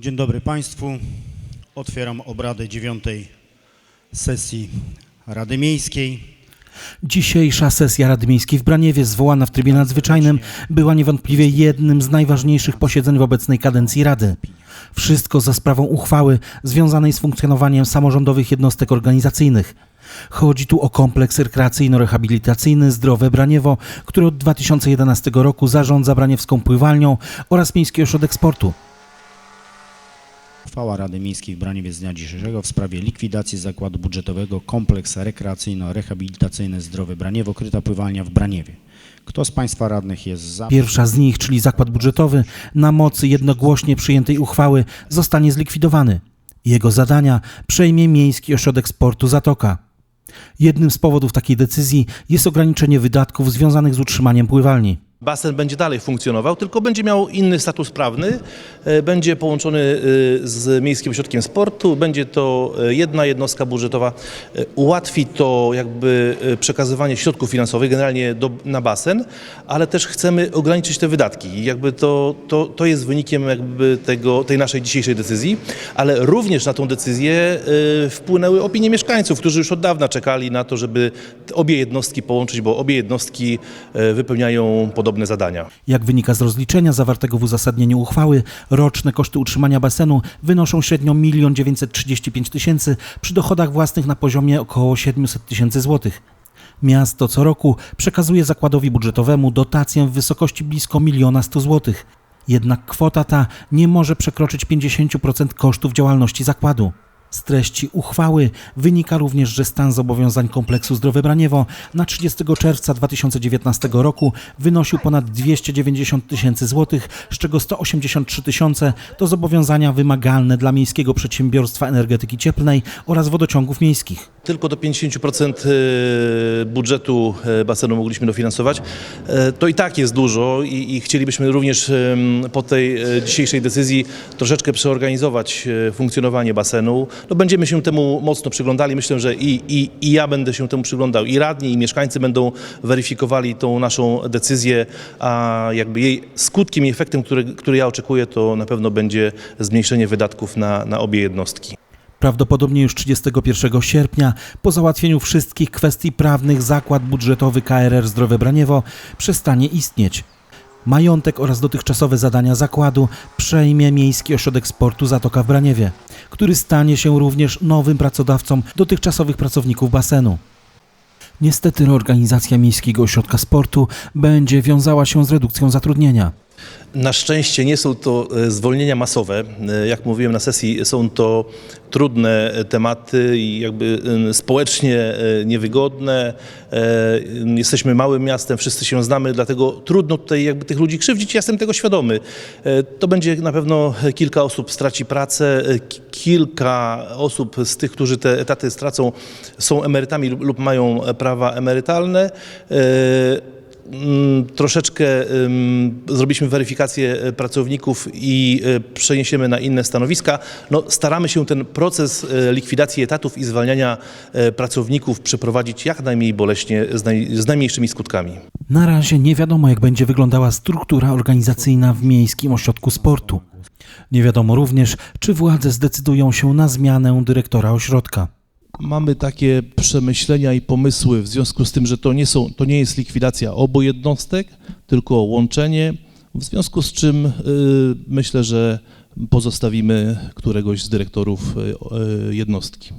Dzień dobry Państwu. Otwieram obrady dziewiątej sesji Rady Miejskiej. Dzisiejsza sesja Rady Miejskiej w Braniewie, zwołana w trybie nadzwyczajnym, była niewątpliwie jednym z najważniejszych posiedzeń w obecnej kadencji Rady. Wszystko za sprawą uchwały związanej z funkcjonowaniem samorządowych jednostek organizacyjnych. Chodzi tu o kompleks rekreacyjno-rehabilitacyjny Zdrowe Braniewo, który od 2011 roku zarządza braniewską pływalnią oraz Miejski Ośrodek Sportu. Uchwała Rady Miejskiej w Braniewie z dnia dzisiejszego w sprawie likwidacji zakładu budżetowego Kompleks Rekreacyjno-Rehabilitacyjny Zdrowe Braniewo, kryta pływalnia w Braniewie. Kto z Państwa radnych jest za? Pierwsza z nich, czyli zakład budżetowy, na mocy jednogłośnie przyjętej uchwały zostanie zlikwidowany. Jego zadania przejmie Miejski Ośrodek Sportu Zatoka. Jednym z powodów takiej decyzji jest ograniczenie wydatków związanych z utrzymaniem pływalni. Basen będzie dalej funkcjonował, tylko będzie miał inny status prawny. E, Będzie połączony e, z Miejskim Ośrodkiem Sportu. Będzie to e, jedna jednostka budżetowa. Ułatwi to jakby przekazywanie środków finansowych generalnie do, na basen, ale też chcemy ograniczyć te wydatki. Jakby to, to, to jest wynikiem jakby tego, tej naszej dzisiejszej decyzji, ale również na tą decyzję wpłynęły opinie mieszkańców, którzy już od dawna czekali na to, żeby obie jednostki połączyć, bo obie jednostki wypełniają podobne zadania. Jak wynika z rozliczenia zawartego w uzasadnieniu uchwały, roczne koszty utrzymania basenu wynoszą średnio 1 935 tysięcy przy dochodach własnych na poziomie około 700 tysięcy złotych. Miasto co roku przekazuje zakładowi budżetowemu dotację w wysokości blisko 1 100 złotych. Jednak kwota ta nie może przekroczyć 50% kosztów działalności zakładu. Z treści uchwały wynika również, że stan zobowiązań kompleksu Zdrowe Braniewo na 30 czerwca 2019 roku wynosił ponad 290 tysięcy złotych, z czego 183 tysiące to zobowiązania wymagalne dla Miejskiego Przedsiębiorstwa Energetyki Cieplnej oraz wodociągów miejskich. Tylko do 50% e, budżetu e, basenu mogliśmy dofinansować. E, To i tak jest dużo i, i chcielibyśmy również po tej dzisiejszej decyzji troszeczkę przeorganizować funkcjonowanie basenu. No będziemy się temu mocno przyglądali. Myślę, że i, i, i ja będę się temu przyglądał, i radni, i mieszkańcy będą weryfikowali tą naszą decyzję, a jakby jej skutkiem i efektem, który, który ja oczekuję, to na pewno będzie zmniejszenie wydatków na, na obie jednostki. Prawdopodobnie już 31 sierpnia, po załatwieniu wszystkich kwestii prawnych, zakład budżetowy KRR Zdrowe Braniewo przestanie istnieć. Majątek oraz dotychczasowe zadania zakładu przejmie Miejski Ośrodek Sportu Zatoka w Braniewie, który stanie się również nowym pracodawcą dotychczasowych pracowników basenu. Niestety reorganizacja Miejskiego Ośrodka Sportu będzie wiązała się z redukcją zatrudnienia. Na szczęście nie są to e, zwolnienia masowe. E, Jak mówiłem na sesji, są to trudne e, tematy i jakby społecznie niewygodne. Jesteśmy małym miastem, wszyscy się znamy, dlatego trudno tutaj jakby tych ludzi krzywdzić. Ja jestem tego świadomy. To będzie na pewno kilka osób straci pracę, ki- kilka osób z tych, którzy te etaty stracą, są emerytami lub- mają prawa emerytalne. Mm, Troszeczkę zrobiliśmy weryfikację e, pracowników i e, przeniesiemy na inne stanowiska. No, staramy się ten proces e, likwidacji etatów i zwalniania pracowników przeprowadzić jak najmniej boleśnie, z, naj, z najmniejszymi skutkami. Na razie nie wiadomo, jak będzie wyglądała struktura organizacyjna w Miejskim Ośrodku Sportu. Nie wiadomo również, czy władze zdecydują się na zmianę dyrektora ośrodka. Mamy takie przemyślenia i pomysły w związku z tym, że to nie, są, to nie jest likwidacja obu jednostek, tylko łączenie, w związku z czym y, myślę, że pozostawimy któregoś z dyrektorów y, y, jednostki.